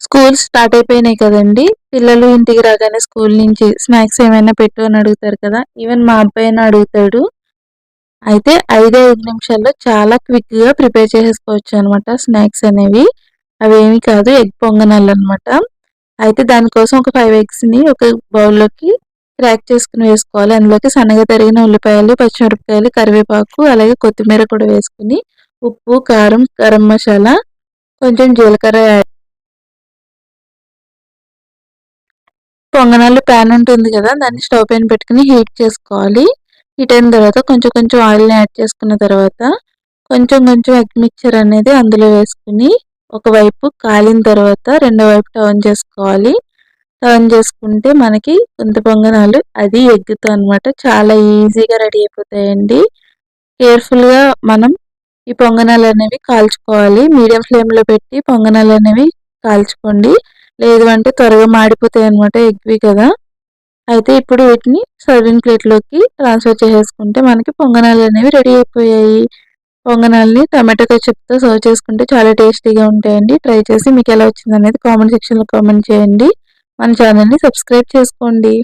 School start అయిపోయినాయి కదండి. పిల్లలు ఇంటికి రాగానే స్కూల్ నుంచి స్నాక్స్ ఏమైనా పెట్టు అని అడుగుతారు కదా. ఈవెన్ మా అబ్బాయి అడుగుతాడు. అయితే ఐదే ఐదు నిమిషాల్లో చాలా క్విక్గా ప్రిపేర్ చేసేసుకోవచ్చు అనమాట స్నాక్స్ అనేవి. అవి ఏమి కాదు ఎగ్ పొంగనాలు అనమాట అయితే దానికోసం ఒక ఫైవ్ ఎగ్స్ని ఒక బౌల్లోకి క్రాక్ చేసుకుని వేసుకోవాలి. అందులోకి సన్నగా తరిగిన ఉల్లిపాయలు పచ్చిమిరపకాయలు కరివేపాకు అలాగే కొత్తిమీర కూడా వేసుకుని ఉప్పు కారం గరం మసాలా కొంచెం జీలకర్ర పొంగనాలు ప్యాన్ ఉంటుంది కదా దాన్ని స్టవ్ పైన పెట్టుకుని హీట్ చేసుకోవాలి. హీట్ అయిన తర్వాత కొంచెం కొంచెం ఆయిల్ని యాడ్ చేసుకున్న తర్వాత కొంచెం కొంచెం ఎగ్ మిక్చర్ అనేది అందులో వేసుకుని ఒకవైపు కాలిన తర్వాత రెండో వైపు టర్న్ చేసుకోవాలి. టర్న్ చేసుకుంటే మనకి కొంత పొంగనాలు అది ఎగ్గుతో అనమాట చాలా ఈజీగా రెడీ అయిపోతాయండి. కేర్ఫుల్గా మనం ఈ పొంగనాలు అనేవి కాల్చుకోవాలి. మీడియం ఫ్లేమ్లో పెట్టి పొంగనాలు అనేవి కాల్చుకోండి. లేదు అంటే త్వరగా మాడిపోతాయి అనమాట ఎగ్వి కదా. అయితే ఇప్పుడు వీటిని సర్వింగ్ ప్లేట్లోకి ట్రాన్స్ఫర్ చేసేసుకుంటే మనకి పొంగనాలు అనేవి రెడీ అయిపోయాయి. పొంగనాల్ని టమాటో కచప్తో సర్వ్ చేసుకుంటే చాలా టేస్టీగా ఉంటాయండి. ట్రై చేసి మీకు ఎలా వచ్చింది అనేది కామెంట్ సెక్షన్లో కామెంట్ చేయండి. మన ఛానల్ని సబ్స్క్రైబ్ చేసుకోండి.